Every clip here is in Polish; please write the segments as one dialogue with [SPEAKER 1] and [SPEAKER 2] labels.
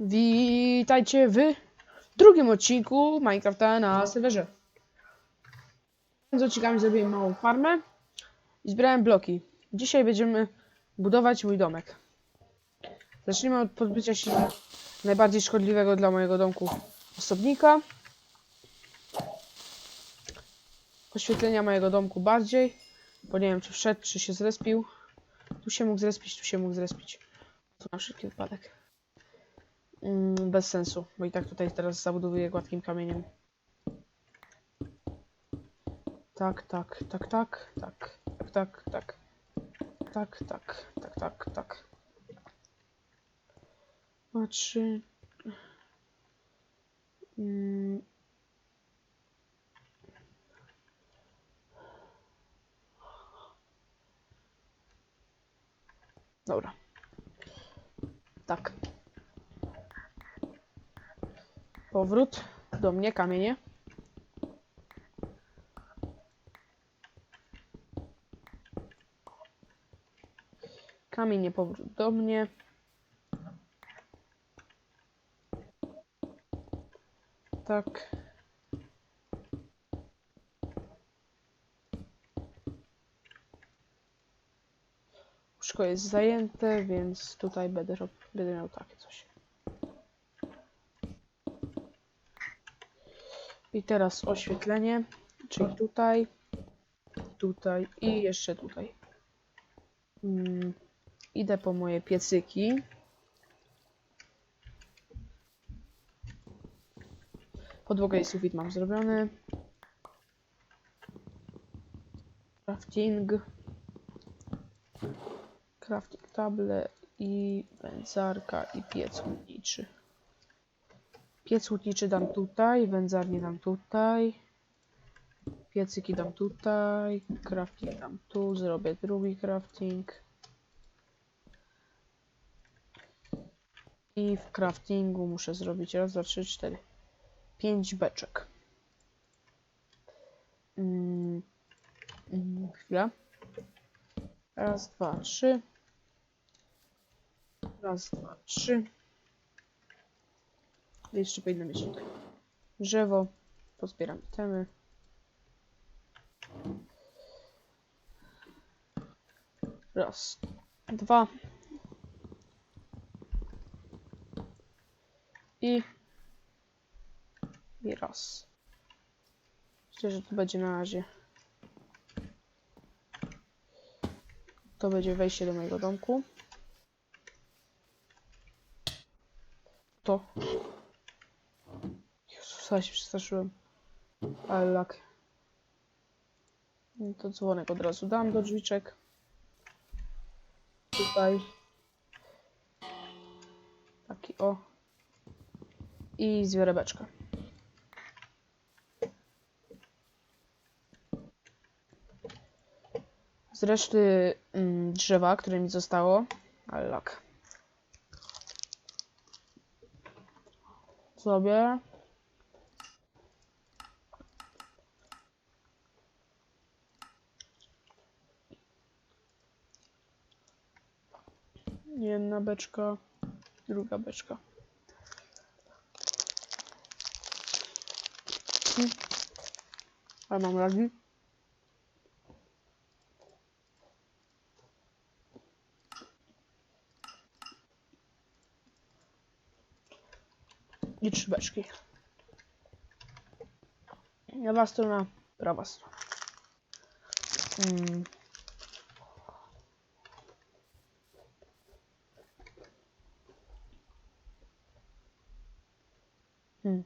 [SPEAKER 1] Witajcie w drugim odcinku Minecrafta na serwerze. Z odcinkami zrobiłem małą farmę i zbierałem bloki. Dzisiaj będziemy budować mój domek. Zacznijmy od pozbycia się najbardziej szkodliwego dla mojego domku osobnika. Oświetlenia mojego domku bardziej, bo nie wiem czy wszedł, czy się zrespił. Tu się mógł zrespić, tu się mógł zrespić. To na wszelki wypadek. Mm, bez sensu, bo i tak tutaj teraz zabudowuję gładkim kamieniem. Tak, tak, tak, tak, tak, tak, tak, tak, tak, tak, tak, tak, tak. Dwa, trzy. Mm. Dobra. Tak. Powrót do mnie, kamienie. Kamienie, powrót do mnie. Tak. Łóżko jest zajęte, więc tutaj będę, będę miał takie coś. I teraz oświetlenie, czyli tutaj, tutaj i jeszcze tutaj. Mm, idę po moje piecyki. Podłogę i sufit mam zrobiony. Crafting. Crafting table i wędzarka i piec łudniczy. Piec łudniczy dam tutaj, wędzarnię dam tutaj. Piecyki dam tutaj, crafting dam tu, zrobię drugi crafting. I w craftingu muszę zrobić raz, dwa, trzy, cztery. Pięć beczek. Mm, mm, chwila. Raz, dwa, trzy. Raz, dwa, trzy. Jeszcze powinno mieć tutaj drzewo. Pozbieram itemy. Raz, dwa. I... I raz. Myślę, że to będzie na razie. To będzie wejście do mojego domku. To. Ale się przestraszyłem. Ale lak. No To dzwonek od razu dam do drzwiczek. Tutaj. Taki o. I zbiorę beczkę. Z reszty mm, drzewa, które mi zostało. Ale lak. Sobie. Jedna beczka, druga beczka. Hmm. Ale mam lagi. I trzy beczki. Lewa strona, prawa strona. Mm. Hmm.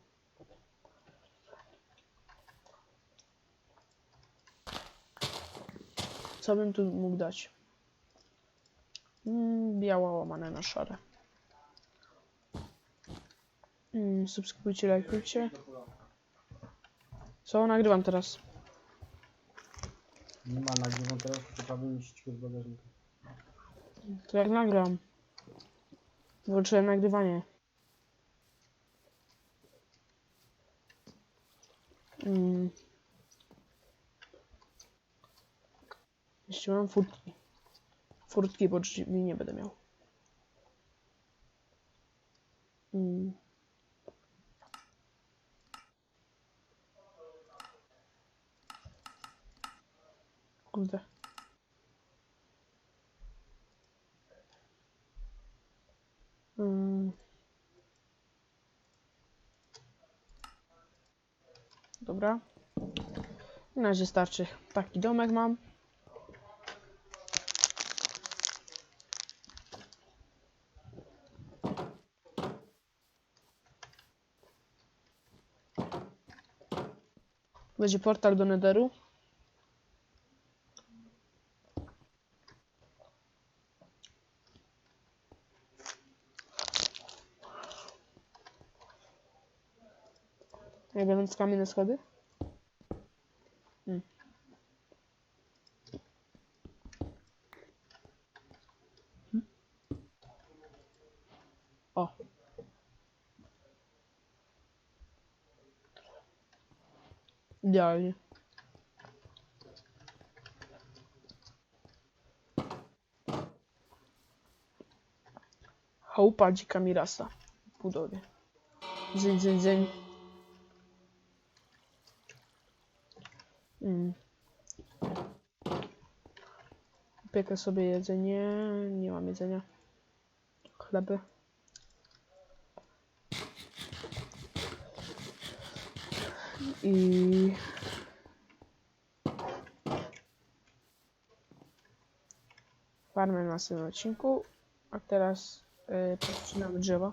[SPEAKER 1] Co bym tu mógł dać? Mm, biała łamane na szare. Mm, subskrybujcie, lajkujcie. Co? Nagrywam teraz.
[SPEAKER 2] Nie ma nagrywam teraz, trzeba wyjść z bagażnika.
[SPEAKER 1] To jak nagram? Włączyłem nagrywanie. Mm. Jeszcze mam furtki. Furtki, bo drzwi nie będę miał. Mm. Kurde. Mm. Dobra. Na razie starczy. Taki domek mam. Będzie portal do Netheru. Jak będą z kamienne schody? Idealnie. Chałupa dzika mirasa w budowie. Dzyń, dzyń, dzyń. Mm. Piekę sobie jedzenie. Nie mam jedzenia. Chleby. I... Farmę na następnym odcinku. A teraz yy, podcinamy drzewa.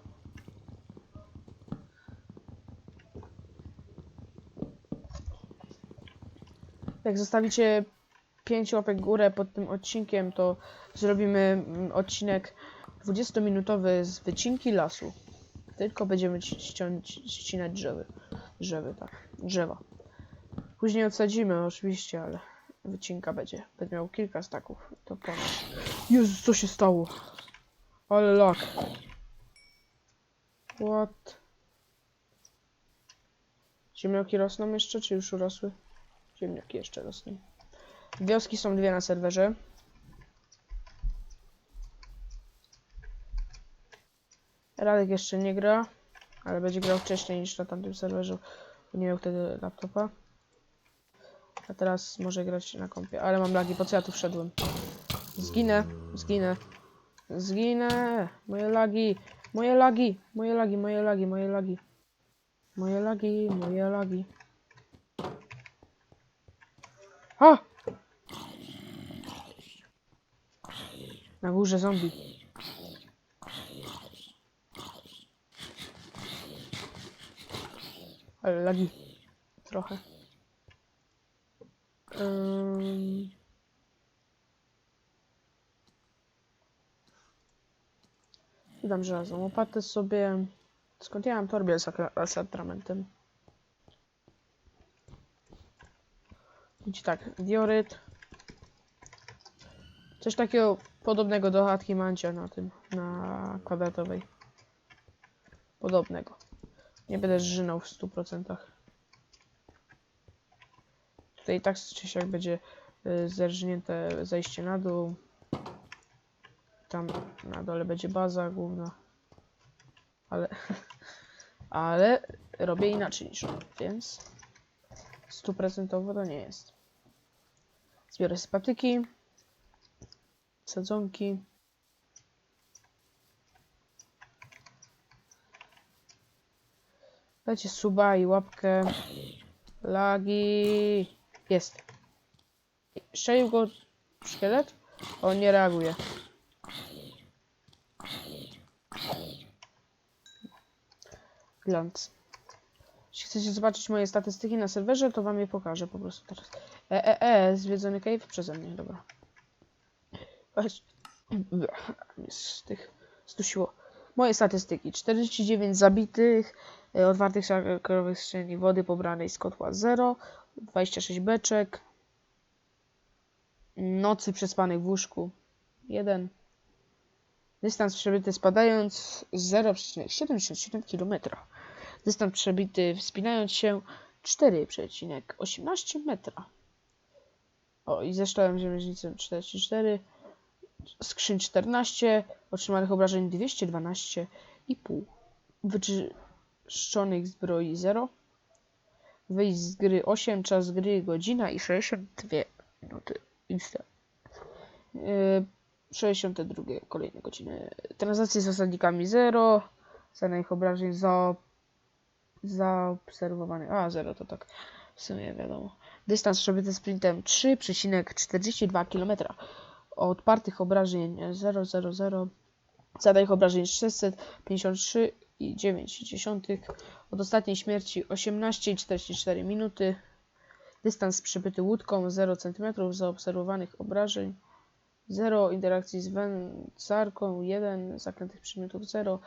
[SPEAKER 1] Jak zostawicie 5 łapek górę pod tym odcinkiem, to zrobimy mm, odcinek 20-minutowy z wycinki lasu. Tylko będziemy ścinać drzewy. Drzewy, tak. Drzewa. Później odsadzimy oczywiście, ale wycinka będzie. Będę miał kilka staków. To ponad. Jezu, co się stało? Ale lak. What? Ziemniaki rosną jeszcze, czy już urosły? Ziemniaki jeszcze rosną. Wioski są dwie na serwerze. Radek jeszcze nie gra, ale będzie grał wcześniej niż na tamtym serwerze, bo nie miał wtedy laptopa. A teraz może grać na kompie, ale mam lagi, po co ja tu wszedłem? Zginę, zginę, zginę, moje lagi, moje lagi, moje lagi, moje lagi, moje lagi, moje lagi, moje lagi. A! Na górze zombie. Ale lagi. Trochę. Ym... Dam żelazną łopatę sobie. Skąd ja mam torbę z, akra- z atramentem? Idź tak, dioryt. Coś takiego podobnego do chatki Mancia na tym, na kwadratowej. Podobnego. Nie będę żynął w 100%. Tutaj tak czy siak będzie y, zerżnięte zejście na dół. Tam na dole będzie baza główna. Ale, ale robię inaczej niż on, więc stuprocentowo to nie jest. Zbiorę sobie patyki, sadzonki. Dajcie suba i łapkę. Lagi. Jest. Strzelił go szkielet? On nie reaguje. Glance. Jeśli chcecie zobaczyć moje statystyki na serwerze, to wam je pokażę po prostu teraz. E, e, e, zwiedzony cave przeze mnie, dobra. Mnie z tych zdusiło. Moje statystyki. 49 zabitych, otwartych szakrowych skrzyni wody pobranej z kotła 0, 26 beczek, nocy przespanych w łóżku. 1, dystans przebyty spadając 0,77 km, dystans przebity wspinając się 4,18 metra. O, i ze sztołem ziemieśnicą 44, skrzyń 14, otrzymanych obrażeń 212,5 strzonych zbroi 0. Wyjść z gry 8, czas gry godzina i 62 minuty. Insta. Yy, 62 kolejne godziny. Transakcje z zasadnikami 0. Cena ich obrażeń za zaobserwowany. A, 0 to tak w sumie wiadomo. Dystans przebyty sprintem 3,42 km. Odpartych obrażeń 000. Zadań obrażeń 653 2,9 od ostatniej śmierci 18,44 minuty. Dystans przybyty łódką 0 cm zaobserwowanych obrażeń 0 interakcji z wędzarką 1 zaklętych przedmiotów 0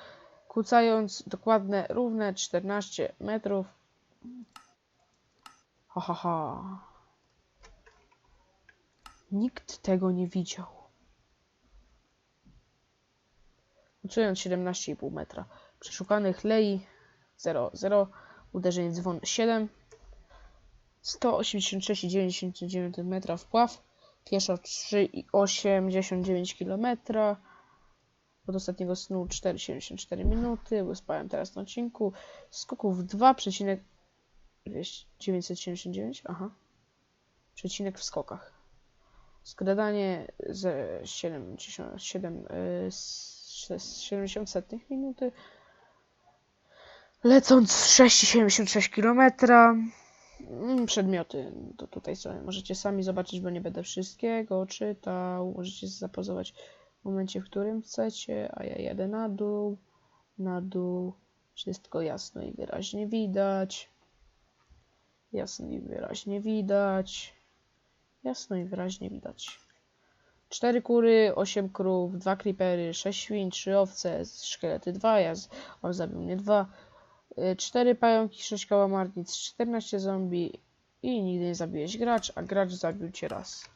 [SPEAKER 1] kłócając dokładne równe 14 metrów. Ha, ha, ha. Nikt tego nie widział. Uczując 17,5 metra. Przeszukanych lei 0, 0. Uderzeń dzwon 7. 186,99 metra wpław. Pieszo 3,89 km. Od ostatniego snu 4,74 minuty. Wyspałem teraz na odcinku. Skoków 2,979. Aha. Przecinek w skokach. Skradanie ze 77 y, z 70 setnych minuty. Lecąc 6,76 km. Mm, Przedmioty. To tutaj sobie możecie sami zobaczyć, bo nie będę wszystkiego czytał. Możecie zapozować w momencie, w którym chcecie, a ja jadę na dół, na dół, wszystko jasno i wyraźnie widać, jasno i wyraźnie widać, jasno i wyraźnie widać. Cztery kury, osiem krów, dwa creepery, sześć świń, trzy owce, szkielety dwa, ja z... on zabił mnie dwa, y, cztery pająki, sześć kałamarnic, czternaście zombie i nigdy nie zabiłeś gracz, a gracz zabił cię raz.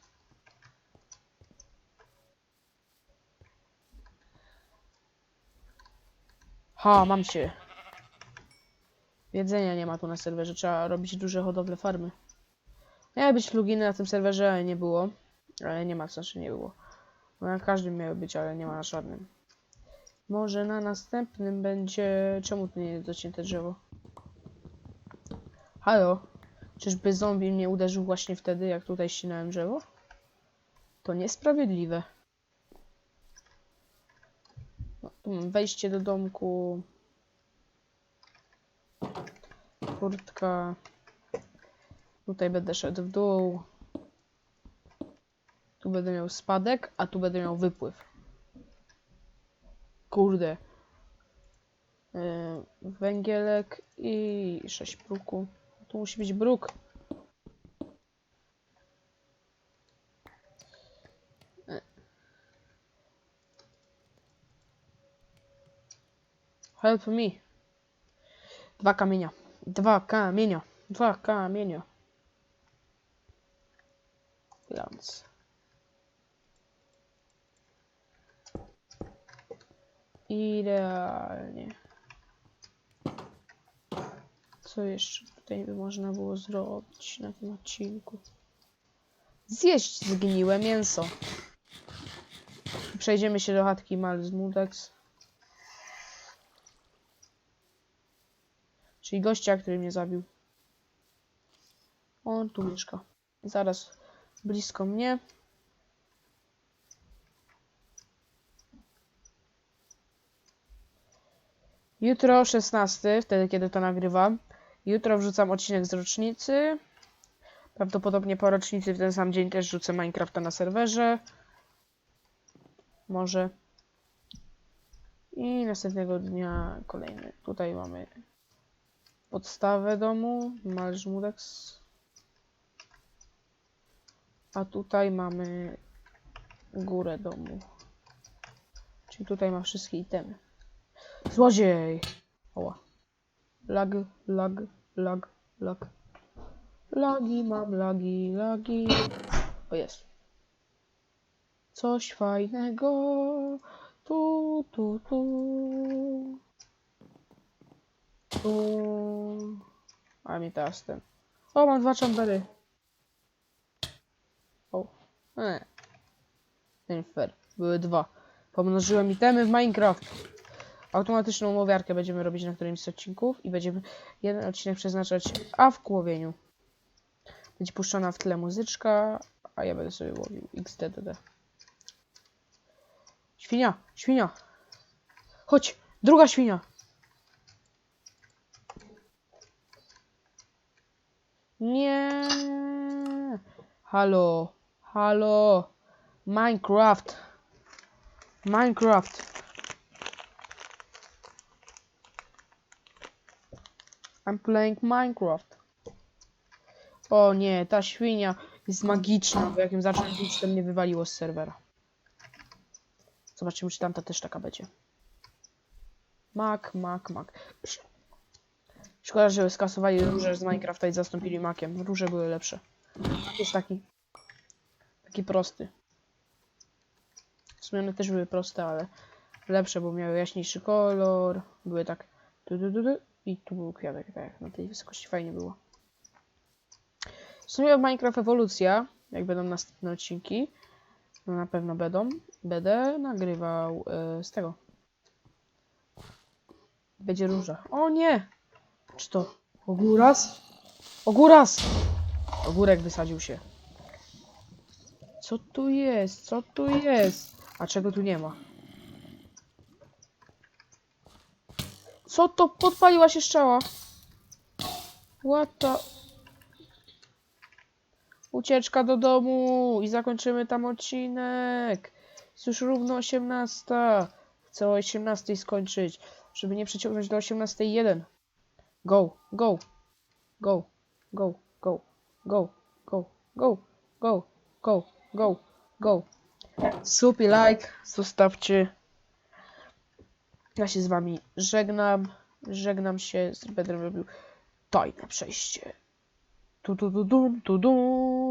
[SPEAKER 1] Ha, mam cię. Jedzenia nie ma tu na serwerze, trzeba robić duże hodowle farmy. Miały być pluginy na tym serwerze, ale nie było. Ale nie ma, w sensie nie było. No na każdym miały być, ale nie ma na żadnym. Może na następnym będzie... Czemu tu nie jest docięte drzewo? Halo? Czyżby zombie mnie uderzył właśnie wtedy, jak tutaj ścinałem drzewo? To niesprawiedliwe. No, tu mam wejście do domku. Kurtka. Tutaj będę szedł w dół. Tu będę miał spadek, a tu będę miał wypływ. Kurde. Yy, węgielek i 6 bruku. Tu musi być bruk. E. Help me. Dwa kamienia. Dwa kamienia. Dwa kamienia. Glans. Idealnie. Co jeszcze tutaj by można było zrobić na tym odcinku? Zjeść zgniłe mięso. Przejdziemy się do chatki Malz Mudex. Czyli gościa, który mnie zabił. On tu mieszka. Zaraz blisko mnie. Jutro 16, wtedy kiedy to nagrywam. Jutro wrzucam odcinek z rocznicy. Prawdopodobnie po rocznicy w ten sam dzień też rzucę Minecrafta na serwerze. Może. I następnego dnia kolejny. Tutaj mamy podstawę domu, Malżmudex. A tutaj mamy górę domu. Czyli tutaj ma wszystkie itemy. Złodziej! Oła. Lag, lag, lag, lag. Lagi, mam lagi, lagi. O jest. Coś fajnego. Tu, tu, tu. Tu. A mi teraz ten. O, mam dwa chambery. O. Nie. Nie fair. Były dwa. Pomnożyłem itemy w Minecraft. Automatyczną łowiarkę będziemy robić na którymś z odcinków i będziemy jeden odcinek przeznaczać a w łowieniu. Będzie puszczona w tle muzyczka, a ja będę sobie łowił XDDD. Świnia, świnia. Chodź, druga świnia. Nie. Halo, halo. Minecraft. Minecraft. I'm playing Minecraft. O nie, ta świnia jest magiczna, bo jak ją zacznę bić, to mnie wywaliło z serwera. Zobaczymy, czy tamta też taka będzie. Mak, mak, mak. Sz- Szkoda, że skasowali róże z Minecrafta i zastąpili makiem. Róże były lepsze. Mak jest taki... Taki prosty. W sumie one też były proste, ale lepsze, bo miały jaśniejszy kolor. Były tak... Tu, tu, tu, tu. I tu był kwiatek, tak na tej wysokości fajnie było. W sumie Minecraft ewolucja, jak będą następne odcinki, no na pewno będą, będę nagrywał e, z tego. Będzie róża. O nie! Czy to ogóras? Ogóras! Ogórek wysadził się. Co tu jest? Co tu jest? A czego tu nie ma? Co to? Podpaliła się strzała. What the... Ucieczka do domu i zakończymy tam odcinek. Jest już równo 18. Chcę o 18 skończyć, żeby nie przeciągnąć do 18.1. Go, go, go, go, go, go, go, go, go, go, go, go. Supi like, zostawcie. Ja się z wami żegnam. Żegnam się, z- będę robił tajne przejście. Tu, tu, tu, dum, tu, dum.